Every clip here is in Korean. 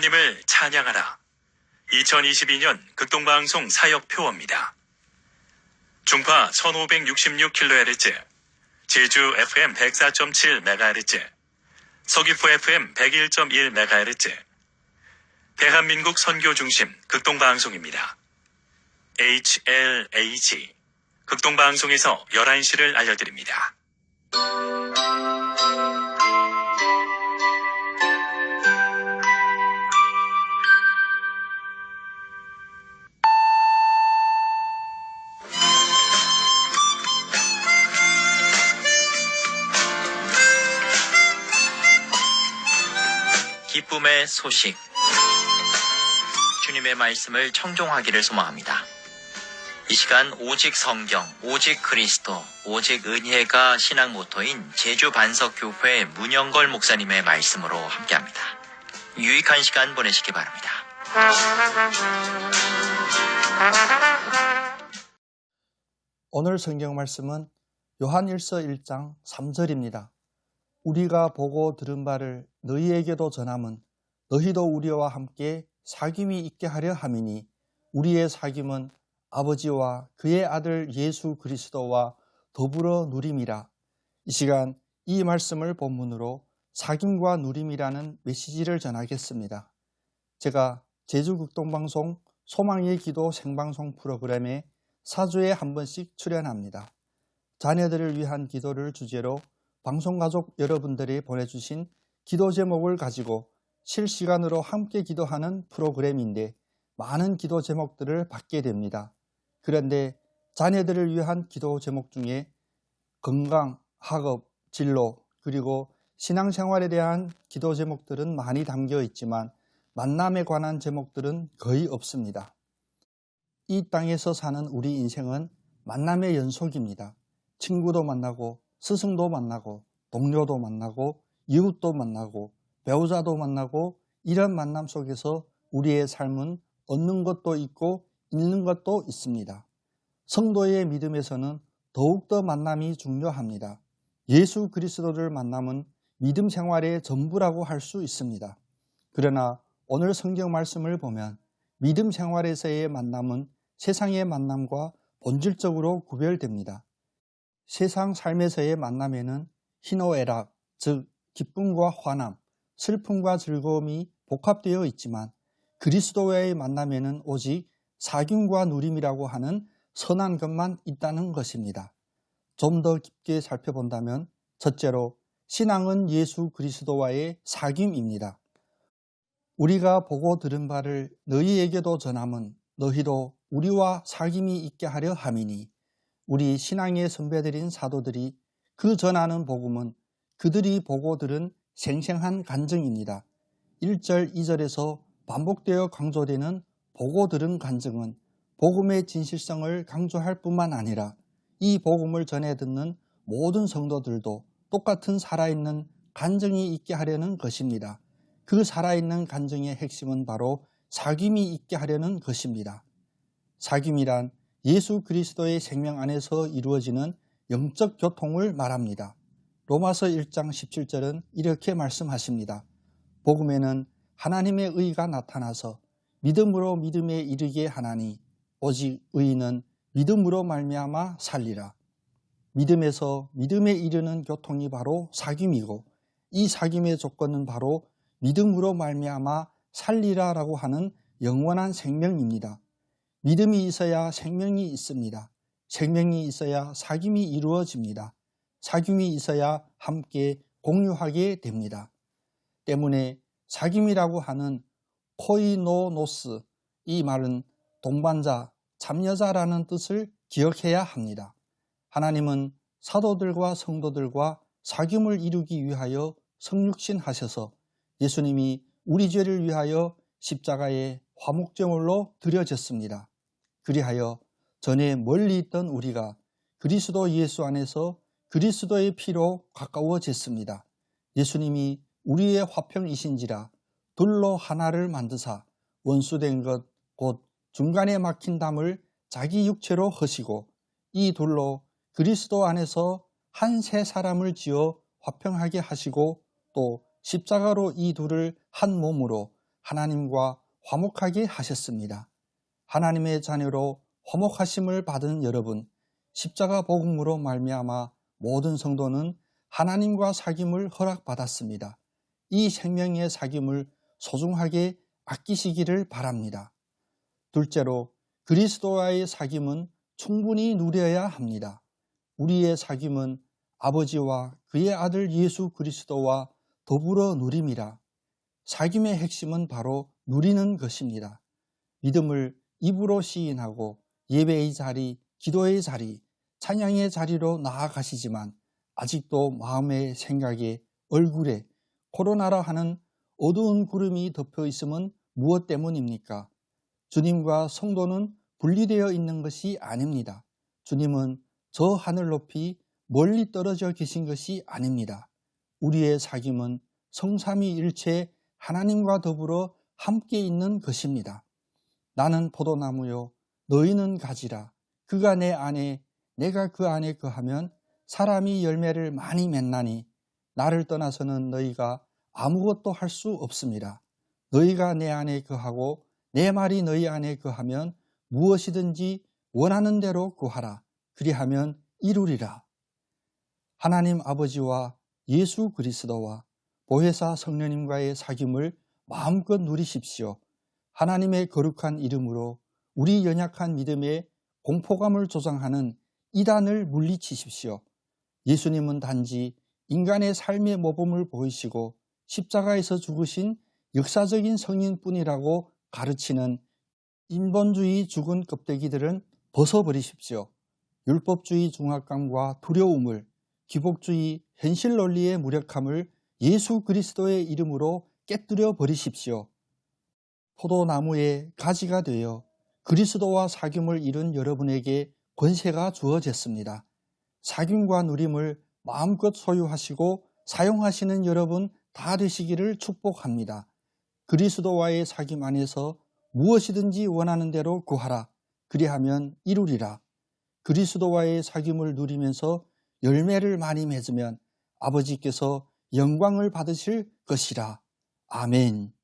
하나님을 찬양하라. 2022년 극동방송 사역표어입니다. 중파 1566kHz, 제주 FM 104.7MHz, 서귀포 FM 101.1MHz, 대한민국 선교 중심 극동방송입니다. HLAG 극동방송에서 11시를 알려드립니다. 기쁨의 소식. 주님의 말씀을 청종하기를 소망합니다. 이 시간 오직 성경, 오직 그리스도, 오직 은혜가 신앙 모토인 제주 반석교회 문영걸 목사님의 말씀으로 함께합니다. 유익한 시간 보내시기 바랍니다. 오늘 성경 말씀은 요한일서 1장 3절입니다. 우리가 보고 들은 바를 너희에게도 전함은 너희도 우리와 함께 사귐이 있게 하려 함이니 우리의 사귐은 아버지와 그의 아들 예수 그리스도와 더불어 누림이라. 이 시간 이 말씀을 본문으로 사귐과 누림이라는 메시지를 전하겠습니다. 제가 제주극동방송 소망의 기도 생방송 프로그램에 4주에 한 번씩 출연합니다. 자녀들을 위한 기도를 주제로 방송 가족 여러분들이 보내주신 기도 제목을 가지고 실시간으로 함께 기도하는 프로그램인데 많은 기도 제목들을 받게 됩니다. 그런데 자녀들을 위한 기도 제목 중에 건강, 학업, 진로, 그리고 신앙생활에 대한 기도 제목들은 많이 담겨 있지만 만남에 관한 제목들은 거의 없습니다. 이 땅에서 사는 우리 인생은 만남의 연속입니다. 친구도 만나고 스승도 만나고 동료도 만나고 이웃도 만나고 배우자도 만나고 이런 만남 속에서 우리의 삶은 얻는 것도 있고 잃는 것도 있습니다. 성도의 믿음에서는 더욱더 만남이 중요합니다. 예수 그리스도를 만남은 믿음 생활의 전부라고 할 수 있습니다. 그러나 오늘 성경 말씀을 보면 믿음 생활에서의 만남은 세상의 만남과 본질적으로 구별됩니다. 세상 삶에서의 만남에는 희노애락, 즉 기쁨과 화남, 슬픔과 즐거움이 복합되어 있지만 그리스도와의 만남에는 오직 사귐과 누림이라고 하는 선한 것만 있다는 것입니다. 좀 더 깊게 살펴본다면 첫째로 신앙은 예수 그리스도와의 사귐입니다. 우리가 보고 들은 바를 너희에게도 전함은 너희도 우리와 사귐이 있게 하려 함이니 우리 신앙의 선배들인 사도들이 그 전하는 복음은 그들이 보고 들은 생생한 간증입니다. 1절, 2절에서 반복되어 강조되는 보고 들은 간증은 복음의 진실성을 강조할 뿐만 아니라 이 복음을 전해 듣는 모든 성도들도 똑같은 살아있는 간증이 있게 하려는 것입니다. 그 살아있는 간증의 핵심은 바로 사귐이 있게 하려는 것입니다. 사귐이란 예수 그리스도의 생명 안에서 이루어지는 영적 교통을 말합니다. 로마서 1장 17절은 이렇게 말씀하십니다. 복음에는 하나님의 의가 나타나서 믿음으로 믿음에 이르게 하나니 오직 의인은 믿음으로 말미암아 살리라. 믿음에서 믿음에 이르는 교통이 바로 사귐이고 이 사귐의 조건은 바로 믿음으로 말미암아 살리라라고 하는 영원한 생명입니다. 믿음이 있어야 생명이 있습니다. 생명이 있어야 사귐이 이루어집니다. 사귐이 있어야 함께 공유하게 됩니다. 때문에 사귐이라고 하는 코이노노스 이 말은 동반자, 참여자라는 뜻을 기억해야 합니다. 하나님은 사도들과 성도들과 사귐을 이루기 위하여 성육신 하셔서 예수님이 우리 죄를 위하여 십자가에 화목제물로 드려졌습니다. 그리하여 전에 멀리 있던 우리가 그리스도 예수 안에서 그리스도의 피로 가까워졌습니다. 예수님이 우리의 화평이신지라 둘로 하나를 만드사 원수된 것 곧 중간에 막힌 담을 자기 육체로 허시고 이 둘로 그리스도 안에서 한 세 사람을 지어 화평하게 하시고 또 십자가로 이 둘을 한 몸으로 하나님과 화목하게 하셨습니다. 하나님의 자녀로 화목하심을 받은 여러분, 십자가 복음으로 말미암아 모든 성도는 하나님과 사귐을 허락받았습니다. 이 생명의 사귐을 소중하게 아끼시기를 바랍니다. 둘째로 그리스도와의 사귐은 충분히 누려야 합니다. 우리의 사귐은 아버지와 그의 아들 예수 그리스도와 더불어 누림이라. 사귐의 핵심은 바로 누리는 것입니다. 믿음을 입으로 시인하고 예배의 자리, 기도의 자리, 찬양의 자리로 나아가시지만 아직도 마음의 생각에 얼굴에 코로나라 하는 어두운 구름이 덮여 있음은 무엇 때문입니까? 주님과 성도는 분리되어 있는 것이 아닙니다. 주님은 저 하늘 높이 멀리 떨어져 계신 것이 아닙니다. 우리의 사귐은 성삼위일체 하나님과 더불어 함께 있는 것입니다. 나는 포도나무요 너희는 가지라 그가 내 안에 내가 그 안에 거하면 사람이 열매를 많이 맺나니 나를 떠나서는 너희가 아무것도 할 수 없습니다. 너희가 내 안에 거하고 내 말이 너희 안에 거하면 무엇이든지 원하는 대로 구하라. 그리하면 이루리라. 하나님 아버지와 예수 그리스도와 보혜사 성령님과의 사귐을 마음껏 누리십시오. 하나님의 거룩한 이름으로 우리 연약한 믿음에 공포감을 조장하는 이단을 물리치십시오. 예수님은 단지 인간의 삶의 모범을 보이시고 십자가에서 죽으신 역사적인 성인뿐이라고 가르치는 인본주의 죽은 껍데기들은 벗어버리십시오. 율법주의 중압감과 두려움을 기복주의 현실 논리의 무력함을 예수 그리스도의 이름으로 깨뜨려 버리십시오. 포도나무의 가지가 되어 그리스도와 사귐을 이룬 여러분에게 권세가 주어졌습니다. 사귐과 누림을 마음껏 소유하시고 사용하시는 여러분 다 되시기를 축복합니다. 그리스도와의 사귐 안에서 무엇이든지 원하는 대로 구하라. 그리하면 이루리라. 그리스도와의 사귐을 누리면서 열매를 많이 맺으면 아버지께서 영광을 받으실 것이라. 아멘.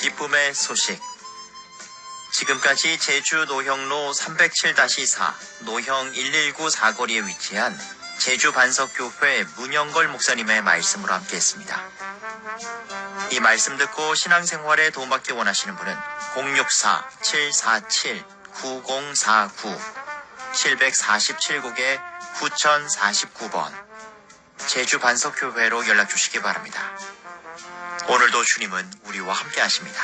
기쁨의 소식. 지금까지 제주 노형로 307-4 노형 119 사거리에 위치한 제주 반석교회 문영걸 목사님의 말씀으로 함께했습니다. 이 말씀 듣고 신앙생활에 도움받기 원하시는 분은 064-747-9049 747국에 9049번 제주 반석교회로 연락 주시기 바랍니다. 오늘도 주님은 우리와 함께 하십니다.